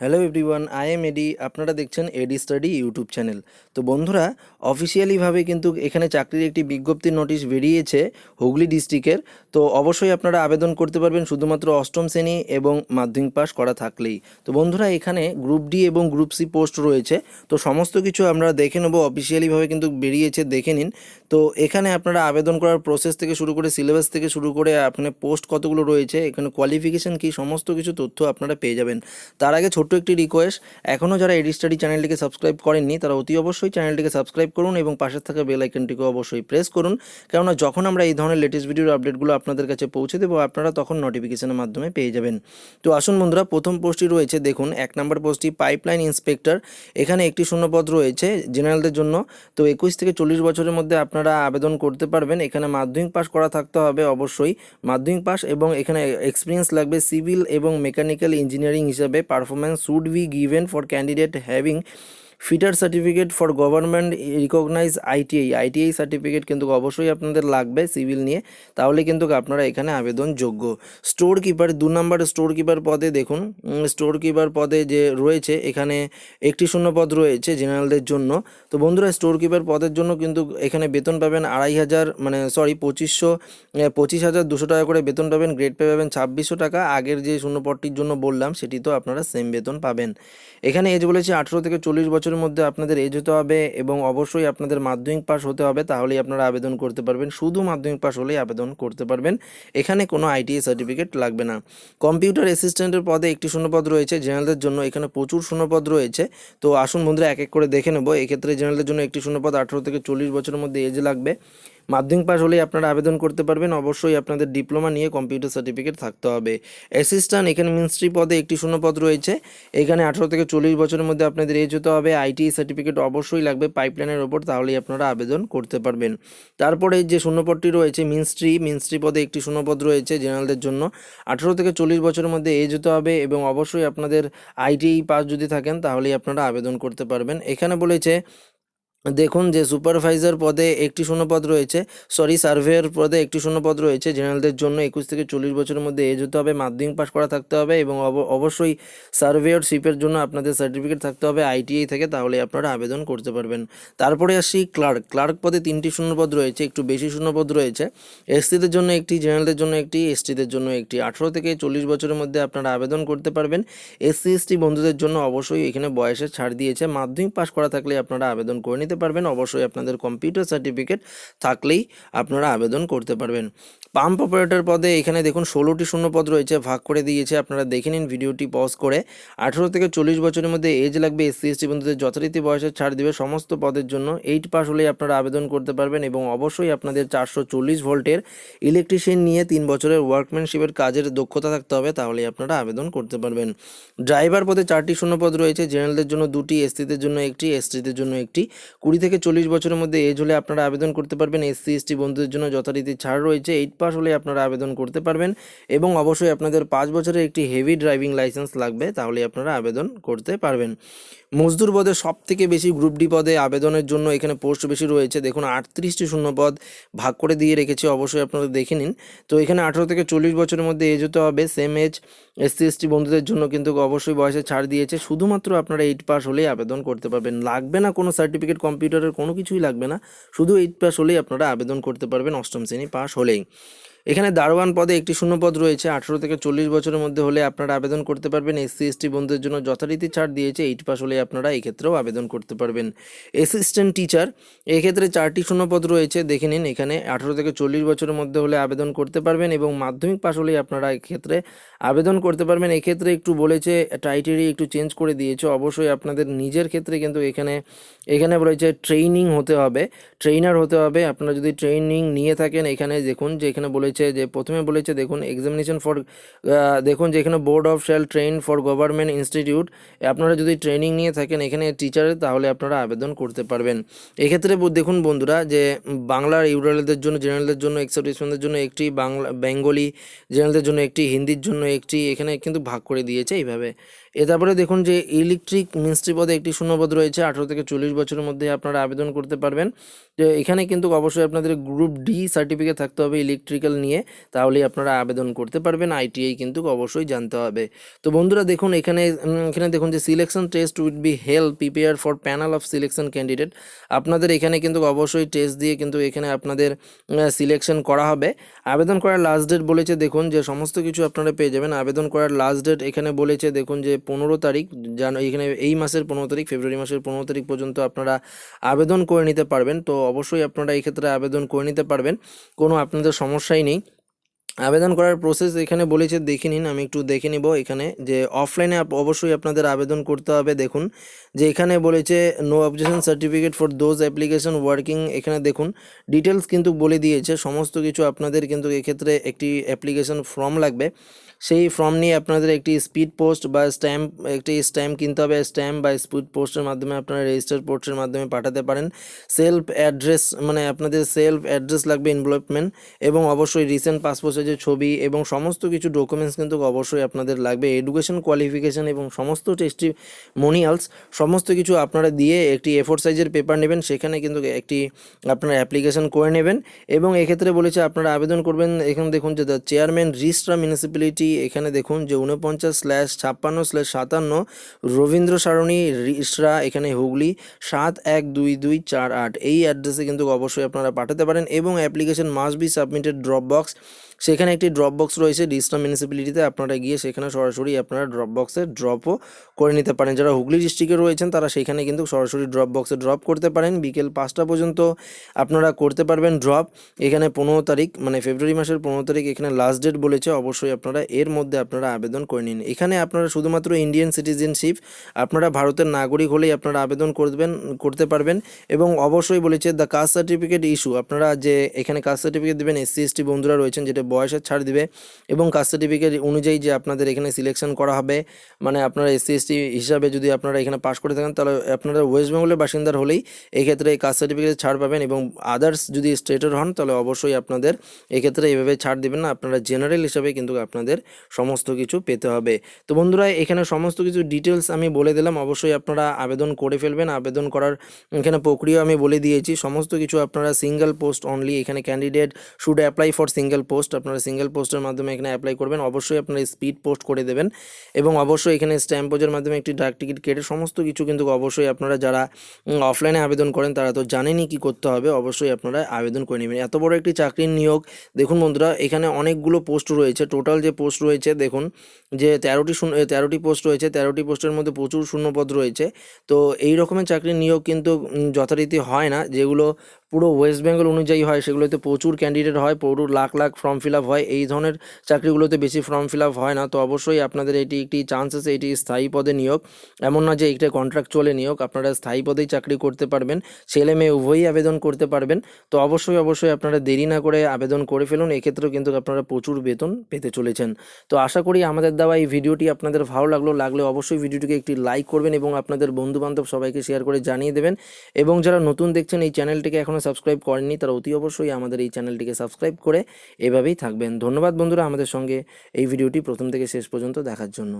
Hello everyone I am AD আপনারা দেখছেন এডি study YouTube channel তো বন্ধুরা অফিসিয়ালিভাবে কিন্তু এখানে চাকরির একটি বিজ্ঞপ্তির নোটিশ বেরিয়েছে হুগলি ডিস্ট্রিক্টের তো অবশ্যই আপনারা আবেদন করতে পারবেন শুধুমাত্র অষ্টম শ্রেণি এবং মাধ্যমিক পাস করা থাকলেই। তো বন্ধুরা, এখানে গ্রুপ ডি এবং গ্রুপ সি পোস্ট রয়েছে। তো সমস্ত কিছু আমরা দেখে নেব অফিসিয়ালিভাবে কিন্তু বেরিয়েছে, দেখে নিন। তো এখানে আপনারা আবেদন করার প্রসেস থেকে শুরু করে সিলেবাস থেকে শুরু করে আপনার পোস্ট কতগুলো রয়েছে, এখানে কোয়ালিফিকেশন কি, সমস্ত কিছু তথ্য আপনারা পেয়ে যাবেন। তার আগে ছোট্ট একটি রিকোয়েস্ট এখনও যারা এডি স্টাডি চ্যানেলটিকে সাবস্ক্রাইব করেননি, তারা অতি অবশ্যই চ্যানেলটিকে সাবস্ক্রাইব করুন এবং পাশে থাকা বেল আইকনটিকে অবশ্যই প্রেস করুন। কেননা যখন আমরা এই ধরনের লেটেস্ট ভিডিওর আপডেটগুলো আপনাদের কাছে পৌঁছে দেবো, আপনারা তখন নোটিফিকেশনের মাধ্যমে পেয়ে যাবেন। তো আসুন বন্ধুরা, প্রথম পোস্টটি রয়েছে, দেখুন, এক নম্বর পোস্টটি পাইপলাইন ইন্সপেক্টর এখানে একটি শূন্যপদ রয়েছে জেনারেলদের জন্য। তো একুশ থেকে চল্লিশ বছরের মধ্যে আপনারা আবেদন করতে পারবেন। এখানে মাধ্যমিক পাস করা থাকতে হবে অবশ্যই। মাধ্যমিক পাস এবং এখানে এক্সপিরিয়েন্স লাগবে সিভিল এবং মেকানিক্যাল ইঞ্জিনিয়ারিং হিসাবে performance should be given for candidate having fitter certificate for government recognise ITI. ITI certificate কিন্তু অবশ্যই আপনাদের লাগবে সিভিল নিয়ে। তাহলে কিন্তু আপনারা এখানে আবেদন যোগ্য স্টোর কিপার দু নম্বর স্টোর কিপার পদে দেখুন। স্টোর কিপার পদে যে রয়েছে, এখানে একটি শূন্য পদ রয়েছে জেনারেলদের জন্য। তো বন্ধুরা স্টোর কিপার পদের জন্য কিন্তু এখানে বেতন পাবেন আড়াই হাজার মানে সরি, পঁচিশশো পঁচিশ হাজার দুশো টাকা করে বেতন পাবেন, গ্রেড পে পাবেন ছাব্বিশশো টাকা। আগের যে শূন্য পদটির জন্য বললাম, সেটি তো আপনারা সেম বেতন পাবেন। এখানে এজ বলেছে আঠেরো থেকে চল্লিশ বছরের মধ্যে আপনাদের এজ হতে হবে এবং অবশ্যই আপনাদের মাধ্যমিক পাস হতে হবে, তাহলেই আপনারা আবেদন করতে পারবেন। শুধু মাধ্যমিক পাস হলেই আবেদন করতে পারবেন। এখানে কোনো আইটিআই সার্টিফিকেট লাগবে না। কম্পিউটার অ্যাসিস্ট্যান্টের পদে একটি শূন্যপদ রয়েছে জেনারেলদের জন্য এখানে প্রচুর শূন্যপদ রয়েছে। তো আসুন বন্ধুরা, এক এক করে দেখে নেব। এক্ষেত্রে জেনারেলদের জন্য একটি শূন্যপদ আঠেরো থেকে চল্লিশ বছরের মধ্যে এজ লাগবে। মাধ্যমিক পাস হলেই আপনারা আবেদন করতে পারবেন। অবশ্যই আপনাদের ডিপ্লোমা নিয়ে কম্পিউটার সার্টিফিকেট থাকতে হবে। অ্যাসিস্ট্যান্ট এখানে মিনিস্ট্রি পদে একটি শূন্যপদ রয়েছে। এখানে আঠেরো থেকে চল্লিশ বছরের মধ্যে আপনাদের এজ হতে হবে। আইটিআই সার্টিফিকেট অবশ্যই লাগবে পাইপলাইনের ওপর তাহলেই আপনারা আবেদন করতে পারবেন। তারপরে যে শূন্যপদটি রয়েছে, মিনিস্ট্রি মিনিস্ট্রি পদে একটি শূন্যপদ রয়েছে জেনারেলদের জন্য। আঠেরো থেকে চল্লিশ বছরের মধ্যে এজ হতে হবে এবং অবশ্যই আপনাদের আইটিআই পাস যদি থাকেন, তাহলেই আপনারা আবেদন করতে পারবেন। এখানে বলেছে দেখুন যে সুপারভাইজার পদে একটি শূন্যপদ রয়েছে, সরি, সার্ভেয়ার পদে একটি শূন্যপদ রয়েছে, জেনারেলদের জন্য একুশ থেকে চল্লিশ বছরের মধ্যে এজ হতে হবে, মাধ্যমিক পাস করা থাকতে হবে এবং অব- অবশ্যই সার্ভেয়ারশিপের জন্য আপনাদের সার্টিফিকেট থাকতে হবে আইটিআই থেকে, তাহলে আপনারা আবেদন করতে পারবেন। তারপরে আসি ক্লার্ক ক্লার্ক পদে তিনটি শূন্যপদ রয়েছে, একটু বেশি শূন্যপদ রয়েছে এসটিদের জন্য একটি, জেনারেলদের জন্য একটি, এসটিদের জন্য একটি, আঠেরো থেকে চল্লিশ বছরের মধ্যে আপনারা আবেদন করতে পারবেন। এসসি, এসটি বন্ধুদের জন্য অবশ্যই এখানে বয়সের ছাড় দিয়েছে, মাধ্যমিক পাস করা থাকলে আপনারা আবেদন করে নিতে পারবেন। অবশ্যই আপনাদের কম্পিউটার সার্টিফিকেট থাকলেই আপনারা আবেদন করতে পারবেন। পাম্প অপারেটর পদে এখানে দেখুন ষোলোটি শূন্য পদ রয়েছে, ভাগ করে দিয়েছে। আপনারা দেখে নিন ভিডিওটি পজ করে। আঠেরো থেকে চল্লিশ বছরের মধ্যে এজ লাগবে এসসি এসটি বন্ধুদের যথারীতি বয়সে ছাড় দিবে। সমস্ত পদের জন্য এইট পাস হলেই আপনারা আবেদন করতে পারবেন এবং অবশ্যই আপনাদের চারশো চল্লিশ ভোল্টের ইলেকট্রিশিয়ান নিয়ে তিন বছরের ওয়ার্কম্যানশিপের কাজের দক্ষতা থাকতে হবে, তাহলেই আপনারা আবেদন করতে পারবেন। ড্রাইভার পদে চারটি শূন্যপদ রয়েছে জেনারেলদের জন্য দুটি এসটিদের জন্য একটি এসটিদের জন্য একটি। কুড়ি থেকে চল্লিশ বছরের মধ্যে এজ হলে আপনারা আবেদন করতে পারবেন। এসসি, এসটি বন্ধুদের জন্য যথারীতি ছাড় রয়েছে। এইট পাস হলে আপনারা আবেদন করতে পারবেন এবং অবশ্যই আপনাদের পাঁচ বছরের একটি হেভি ড্রাইভিং লাইসেন্স লাগবে, তাহলে আপনারা আবেদন করতে পারবেন। মজদুর পদে সব থেকে বেশি গ্রুপ ডি পদে আবেদনের জন্য এখানে পোস্ট বেশি রয়েছে। দেখুন, আটত্রিশটি শূন্য পদ ভাগ করে দিয়ে রেখেছি, অবশ্যই আপনারা দেখে নিন। তো এখানে আঠেরো থেকে চল্লিশ বছরের মধ্যে এজ হতে হবে। Same age as SC, ST বন্ধুদের জন্য কিন্তু অবশ্যই বয়সে ছাড় দিয়েছে। শুধুমাত্র আপনারা এইট পাস হলেই আবেদন করতে পারবেন। লাগবে না কোনো সার্টিফিকেট কম্পিউটারের কোনো কিছুই লাগবে না। শুধু এইট পাস হলেই আপনারা আবেদন করতে পারবেন, অষ্টম শ্রেণি পাস হলেই। এখানে দারোয়ান পদে একটি শূন্যপদ রয়েছে। আঠেরো থেকে চল্লিশ বছরের মধ্যে হলে আপনারা আবেদন করতে পারবেন। এসসি, এসটি বন্ধুদের জন্য যথারীতি ছাড় দিয়েছে। এইট পাস হলে আপনারা এক্ষেত্রেও আবেদন করতে পারবেন। অ্যাসিস্ট্যান্ট টিচার, এক্ষেত্রে চারটি শূন্যপদ রয়েছে। দেখে নিন, এখানে আঠেরো থেকে চল্লিশ বছরের মধ্যে হলে আবেদন করতে পারবেন এবং মাধ্যমিক পাস হলেই আপনারা এক্ষেত্রে আবেদন করতে পারবেন। এক্ষেত্রে একটু বলেছে টাইটেরি একটু চেঞ্জ করে দিয়েছে। অবশ্যই আপনাদের নিজের ক্ষেত্রে কিন্তু এখানে এখানে বলেছে ট্রেনিং হতে হবে। ট্রেনার হতে হবে। আপনারা যদি ট্রেনিং নিয়ে থাকেন, এখানে দেখুন যে এখানে বলেছে যে, প্রথমে বলেছে, দেখুন এক্সামিনেশন ফর দেখুন যে এখানে board of shell train for government institute আপনারা যদি ট্রেনিং নিয়ে থাকেন এখানে টিচারের তাহলে আপনারা আবেদন করতে পারবেন। এক্ষেত্রে দেখুন বন্ধুরা, যে বাংলার ইউরালদের জন্য জেনারেলদের জন্য এক্সেপ্টেশনদের জন্য একটি বাংলা বেঙ্গলি জেনারেলদের জন্য, একটি হিন্দির জন্য একটি এখানে কিন্তু ভাগ করে দিয়েছে এইভাবে। এ তারপরে দেখুন যে ইলেকট্রিক মিস্ত্রি পদে একটি শূন্যপদ রয়েছে। আঠেরো থেকে চল্লিশ বছরের মধ্যে আপনারা আবেদন করতে পারবেন। যে এখানে কিন্তু অবশ্যই আপনাদের গ্রুপ ডি সার্টিফিকেট থাকতে হবে ইলেকট্রিক্যাল নিয়ে। তাহলেই আপনারা আবেদন করতে পারবেন। আইটিআই কিন্তু অবশ্যই জানতে হবে। তো বন্ধুরা দেখুন এখানে এখানে দেখুন যে selection test would be help prepare for panel of selection candidate আপনাদের এখানে কিন্তু অবশ্যই টেস্ট দিয়ে কিন্তু এখানে আপনাদের সিলেকশন করা হবে। আবেদন করার লাস্ট ডেট বলেছে, দেখুন যে সমস্ত কিছু আপনারা পেয়ে যাবেন। আবেদন করার লাস্ট ডেট এখানে বলেছে, দেখুন যে পনেরো তারিখ, জান, এখানে এই মাসের পনেরো তারিখ, ফেব্রুয়ারি মাসের পনেরো তারিখ পর্যন্ত আপনারা আবেদন করে নিতে পারবেন। তো অবশ্যই আপনারা এই ক্ষেত্রে আবেদন করে নিতে পারবেন। কোনো আপনাদের সমস্যাই নেই। আবেদন করার প্রসেস এখানে বলেছে, দেখে নিন, আমি একটু দেখে নিব এখানে যে অফলাইনে অবশ্যই আপনাদের আবেদন করতে হবে, দেখুন। যে এখানে বলেছে no objection certificate for those application working এখানে দেখুন। ডিটেলস কিন্তু বলে দিয়েছে, সমস্ত কিছু আপনাদের কিন্তু এক্ষেত্রে একটি অ্যাপ্লিকেশন ফর্ম লাগবে। সেই ফর্ম নিয়ে আপনাদের একটি স্পিড পোস্ট বা স্ট্যাম্প একটি স্ট্যাম্প কিনতে হবে। স্ট্যাম্প বা স্পিড পোস্টের মাধ্যমে আপনারা রেজিস্টার পোস্টের মাধ্যমে পাঠাতে পারেন। সেলফ অ্যাড্রেস মানে আপনাদের সেলফ অ্যাড্রেস লাগবে ইনভলভমেন্ট এবং অবশ্যই রিসেন্ট পাসপোর্ট সাইজের ছবি এবং সমস্ত কিছু ডকুমেন্টস কিন্তু অবশ্যই আপনাদের লাগবে। এডুকেশন কোয়ালিফিকেশন এবং সমস্ত টেস্টিমোনিয়ালস সমস্ত কিছু আপনারা দিয়ে একটি এফোর সাইজের পেপার নেবেন। সেখানে কিন্তু একটি আপনারা অ্যাপ্লিকেশন করে নেবেন এবং এক্ষেত্রে বলেছে আপনারা আবেদন করবেন। এখানে দেখুন যে দ্য চেয়ারম্যান রিস্ট্রা মিউনিসিপ্যালিটি এখানে দেখুন যে উনপঞ্চাশ স্ল্যাশ, ছাপ্পান্ন স্ল্যাশ, সাতান্ন, রবীন্দ্র সারণী রিসরা এখানে হুগলি, সাত এক দুই দুই চার আট। এই অ্যাড্রেসে কিন্তু অবশ্যই আপনারা পাঠাতে পারেন এবং application must be submitted drop box সেখানে একটি ড্রপ বক্স রয়েছে ডিস্ট্রা মিউনিসিপ্যালিটিতে আপনারা গিয়ে সেখানে সরাসরি আপনারা ড্রপ বক্সে ড্রপও করে নিতে পারেন। যারা হুগলি ডিস্ট্রিক্টে রয়েছেন, তারা সেখানে কিন্তু সরাসরি ড্রপ বক্সে ড্রপ করতে পারেন। বিকেল পাঁচটা পর্যন্ত আপনারা করতে পারবেন ড্রপ এখানে পনেরো তারিখ মানে ফেব্রুয়ারি মাসের পনেরো তারিখ এখানে লাস্ট ডেট বলেছে। অবশ্যই আপনারা এর মধ্যে আপনারা আবেদন করে নিন। এখানে আপনারা শুধুমাত্র ইন্ডিয়ান সিটিজেনশিপ আপনারা ভারতের নাগরিক হলেই আপনারা আবেদন করবেন, করতে পারবেন এবং অবশ্যই বলেছে দ্য কাস্ট সার্টিফিকেট ইস্যু আপনারা যে এখানে কাস্ট সার্টিফিকেট দেবেন এসসি এসটি বন্ধুরা রয়েছেন যেটা বয়সের ছাড় দিবে এবং কাস্ট সার্টিফিকেট অনুযায়ী যে আপনাদের এখানে সিলেকশন করা হবে মানে আপনারা এসসি এসটি হিসাবে যদি আপনারা এখানে পাশ করে থাকেন, তাহলে আপনারা ওয়েস্ট বেঙ্গলের বাসিন্দার হলেই এক্ষেত্রে এই কাস্ট সার্টিফিকেট ছাড় পাবেন এবং আদার্স যদি স্টেটের হন, তাহলে অবশ্যই আপনাদের এক্ষেত্রে এইভাবে ছাড় দেবেন না, আপনারা জেনারেল হিসাবে কিন্তু আপনাদের সমস্ত কিছু পেতে হবে। তো বন্ধুরা, এখানে সমস্ত কিছু ডিটেলস আমি বলে দিলাম। অবশ্যই আপনারা আবেদন করে ফেলবেন। আবেদন করার এখানে প্রক্রিয়া আমি বলে দিয়েছি। সমস্ত কিছু আপনারা সিঙ্গেল পোস্ট অনলি এখানে candidate should apply for single post আপনারা সিঙ্গেল পোস্টের মাধ্যমে এখানে অ্যাপ্লাই করবেন। অবশ্যই আপনারা স্পিড পোস্ট করে দেবেন। এবং অবশ্যই এখানে স্ট্যাম্প পোজের মাধ্যমে একটি ডাক টিকিট কেটে সমস্ত কিছু কিন্তু অবশ্যই আপনারা যারা অফলাইনে আবেদন করেন, তারা তো জানেনই কি করতে হবে। অবশ্যই আপনারা আবেদন করে নেবেন। এত বড় একটি চাকরির নিয়োগ, দেখুন বন্ধুরা, এখানে অনেকগুলো পোস্ট রয়েছে। টোটাল যে পোস্ট রয়েছে, দেখুন, যে তেরোটি শূন্য তেরোটি পোস্ট রয়েছে, তেরোটি পোস্টের মধ্যে প্রচুর শূন্যপদ রয়েছে। তো এই রকমের চাকরির নিয়োগ কিন্তু যথারীতি হয় না। যেগুলো পুরো ওয়েস্ট বেঙ্গল অনুযায়ী হয়, সেগুলোতে প্রচুর ক্যান্ডিডেট হয় প্রচুর lakh lakh form fill up হয়। এই ধরনের চাকরিগুলোতে বেশি ফর্ম ফিল আপ হয় না। তো অবশ্যই আপনাদের এটি একটি চান্স আছে, এটি স্থায়ী পদে নিয়োগ। এমন না যে এটা কন্ট্রাক্ট চলে নিয়োগ, আপনারা স্থায়ী পদেই চাকরি করতে পারবেন, ছেলে মেয়ে উভয়ই আবেদন করতে পারবেন। তো অবশ্যই অবশ্যই আপনারা দেরি না করে আবেদন করে ফেলুন। এক্ষেত্রেও কিন্তু আপনারা প্রচুর বেতন পেতে চলেছেন। তো আশা করি আমাদের দেওয়া এই ভিডিওটি আপনাদের ভালো লাগল, লাগলে অবশ্যই ভিডিওটিকে একটি লাইক করবেন এবং আপনাদের বন্ধুবান্ধব সবাইকে শেয়ার করে জানিয়ে দেবেন। এবং যারা নতুন দেখছেন এই চ্যানেলটিকে এখনও সাবস্ক্রাইব করেননি, তারা অতি অবশ্যই আমাদের এই চ্যানেলটিকে সাবস্ক্রাইব করে এভাবেই থাকবেন। ধন্যবাদ বন্ধুরা, আমাদের সঙ্গে এই ভিডিওটি প্রথম থেকে শেষ পর্যন্ত দেখার জন্য।